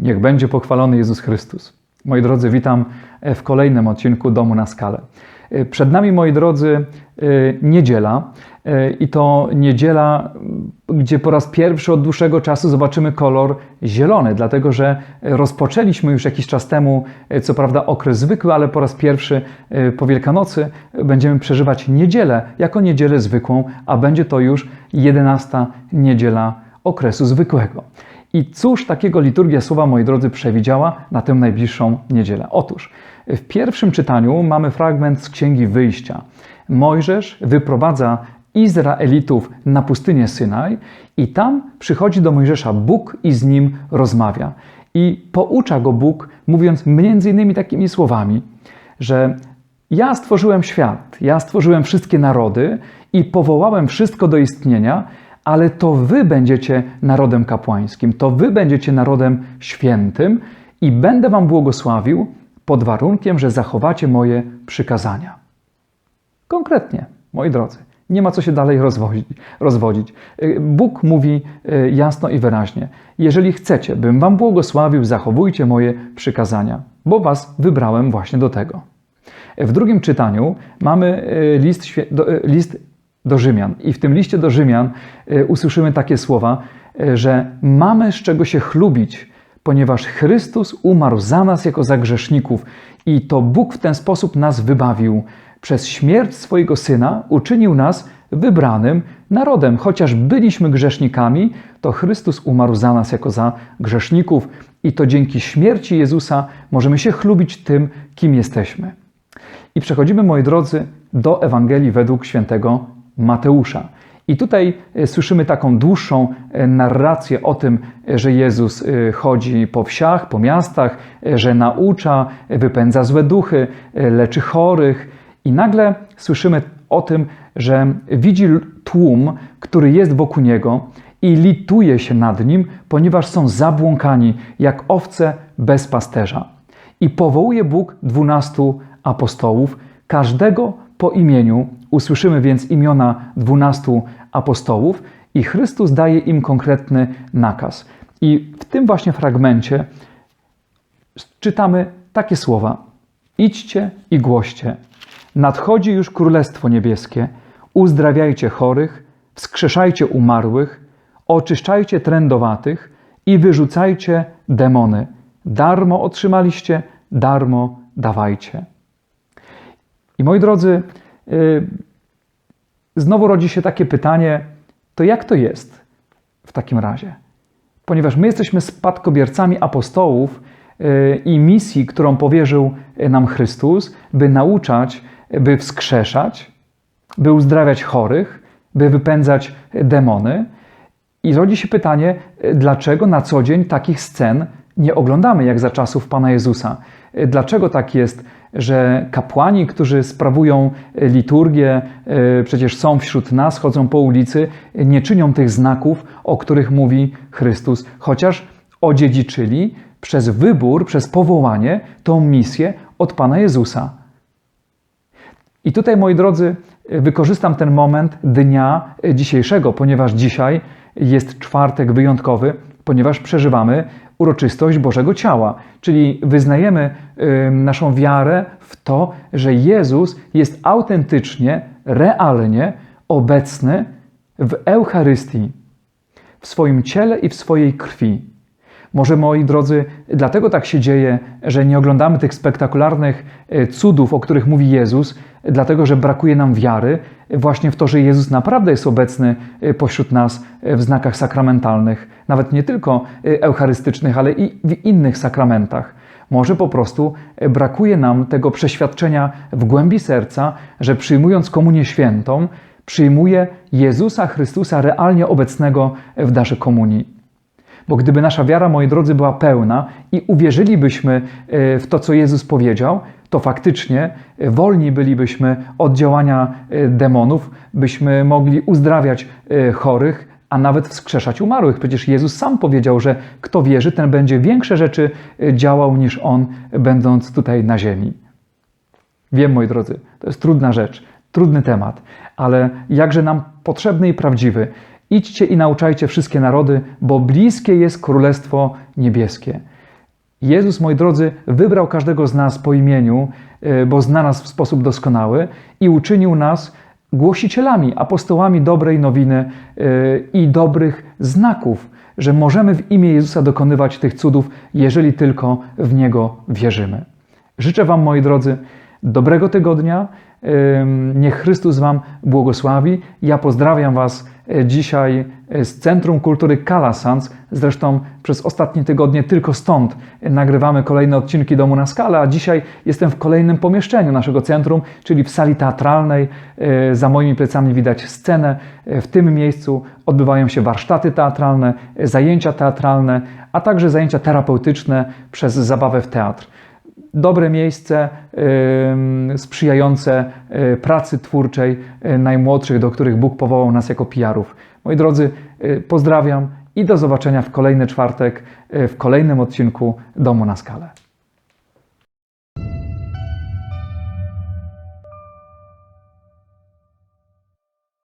Niech będzie pochwalony Jezus Chrystus. Moi drodzy, witam w kolejnym odcinku Domu na skalę. Przed nami, moi drodzy, niedziela i to niedziela, gdzie po raz pierwszy od dłuższego czasu zobaczymy kolor zielony, dlatego że rozpoczęliśmy już jakiś czas temu, co prawda okres zwykły, ale po raz pierwszy po Wielkanocy będziemy przeżywać niedzielę jako niedzielę zwykłą, a będzie to już 11 niedziela okresu zwykłego. I cóż takiego liturgia słowa, moi drodzy, przewidziała na tę najbliższą niedzielę? Otóż w pierwszym czytaniu mamy fragment z Księgi Wyjścia. Mojżesz wyprowadza Izraelitów na pustynię Synaj i tam przychodzi do Mojżesza Bóg i z nim rozmawia. I poucza go Bóg, mówiąc między innymi takimi słowami, że ja stworzyłem świat, ja stworzyłem wszystkie narody i powołałem wszystko do istnienia, ale to wy będziecie narodem kapłańskim, to wy będziecie narodem świętym i będę wam błogosławił pod warunkiem, że zachowacie moje przykazania. Konkretnie, moi drodzy, nie ma co się dalej rozwodzić. rozwodzić. Bóg mówi jasno i wyraźnie: Jeżeli chcecie, bym wam błogosławił, zachowujcie moje przykazania, bo was wybrałem właśnie do tego. W drugim czytaniu mamy list, list do Rzymian. I w tym liście do Rzymian usłyszymy takie słowa, że mamy z czego się chlubić, ponieważ Chrystus umarł za nas jako za grzeszników i to Bóg w ten sposób nas wybawił. Przez śmierć swojego Syna uczynił nas wybranym narodem. Chociaż byliśmy grzesznikami, to Chrystus umarł za nas jako za grzeszników i to dzięki śmierci Jezusa możemy się chlubić tym, kim jesteśmy. I przechodzimy, moi drodzy, do Ewangelii według świętego Mateusza. I tutaj słyszymy taką dłuższą narrację o tym, że Jezus chodzi po wsiach, po miastach, że naucza, wypędza złe duchy, leczy chorych. I nagle słyszymy o tym, że widzi tłum, który jest wokół niego i lituje się nad nim, ponieważ są zabłąkani jak owce bez pasterza. I powołuje Bóg dwunastu apostołów, każdego po imieniu. Usłyszymy więc imiona dwunastu apostołów i Chrystus daje im konkretny nakaz. I w tym właśnie fragmencie czytamy takie słowa: Idźcie i głoście. Nadchodzi już Królestwo Niebieskie. Uzdrawiajcie chorych, wskrzeszajcie umarłych, oczyszczajcie trędowatych i wyrzucajcie demony. Darmo otrzymaliście, darmo dawajcie. I moi drodzy, yy, znowu rodzi się takie pytanie, to jak to jest w takim razie? Ponieważ my jesteśmy spadkobiercami apostołów yy, i misji, którą powierzył nam Chrystus, by nauczać, by wskrzeszać, by uzdrawiać chorych, by wypędzać demony. I rodzi się pytanie, dlaczego na co dzień takich scen nie oglądamy, jak za czasów Pana Jezusa? Dlaczego tak jest, że kapłani, którzy sprawują liturgię, przecież są wśród nas, chodzą po ulicy, nie czynią tych znaków, o których mówi Chrystus, chociaż odziedziczyli przez wybór, przez powołanie tą misję od Pana Jezusa. I tutaj, moi drodzy, wykorzystam ten moment dnia dzisiejszego, ponieważ dzisiaj jest czwartek wyjątkowy, ponieważ przeżywamy uroczystość Bożego Ciała, czyli wyznajemy naszą wiarę w to, że Jezus jest autentycznie, realnie obecny w Eucharystii, w swoim ciele i w swojej krwi. Może, moi drodzy, dlatego tak się dzieje, że nie oglądamy tych spektakularnych cudów, o których mówi Jezus, dlatego że brakuje nam wiary właśnie w to, że Jezus naprawdę jest obecny pośród nas w znakach sakramentalnych, nawet nie tylko eucharystycznych, ale i w innych sakramentach. Może po prostu brakuje nam tego przeświadczenia w głębi serca, że przyjmując Komunię Świętą, przyjmuje Jezusa Chrystusa realnie obecnego w darze komunii. Bo gdyby nasza wiara, moi drodzy, była pełna i uwierzylibyśmy w to, co Jezus powiedział, to faktycznie wolni bylibyśmy od działania demonów, byśmy mogli uzdrawiać chorych, a nawet wskrzeszać umarłych. Przecież Jezus sam powiedział, że kto wierzy, ten będzie większe rzeczy działał niż on, będąc tutaj na ziemi. Wiem, moi drodzy, to jest trudna rzecz, trudny temat, ale jakże nam potrzebny i prawdziwy. Idźcie i nauczajcie wszystkie narody, bo bliskie jest Królestwo Niebieskie. Jezus, moi drodzy, wybrał każdego z nas po imieniu, e, bo zna nas w sposób doskonały i uczynił nas głosicielami, apostołami dobrej nowiny e, i dobrych znaków, że możemy w imię Jezusa dokonywać tych cudów, jeżeli tylko w Niego wierzymy. Życzę Wam, moi drodzy, dobrego tygodnia. Niech Chrystus Wam błogosławi. Ja pozdrawiam Was e, dzisiaj e, z Centrum Kultury Kalasans. Zresztą przez ostatnie tygodnie tylko stąd nagrywamy kolejne odcinki Domu na Skalę, a dzisiaj jestem w kolejnym pomieszczeniu naszego centrum, czyli w sali teatralnej. E, Za moimi plecami widać scenę. E, W tym miejscu odbywają się warsztaty teatralne, e, zajęcia teatralne, a także zajęcia terapeutyczne przez zabawę w teatr dobre miejsce sprzyjające y, pracy twórczej y, najmłodszych, do których Bóg powołał nas jako pijarów. Moi drodzy, y, pozdrawiam i do zobaczenia w kolejny czwartek w kolejnym odcinku Domu na Skalę.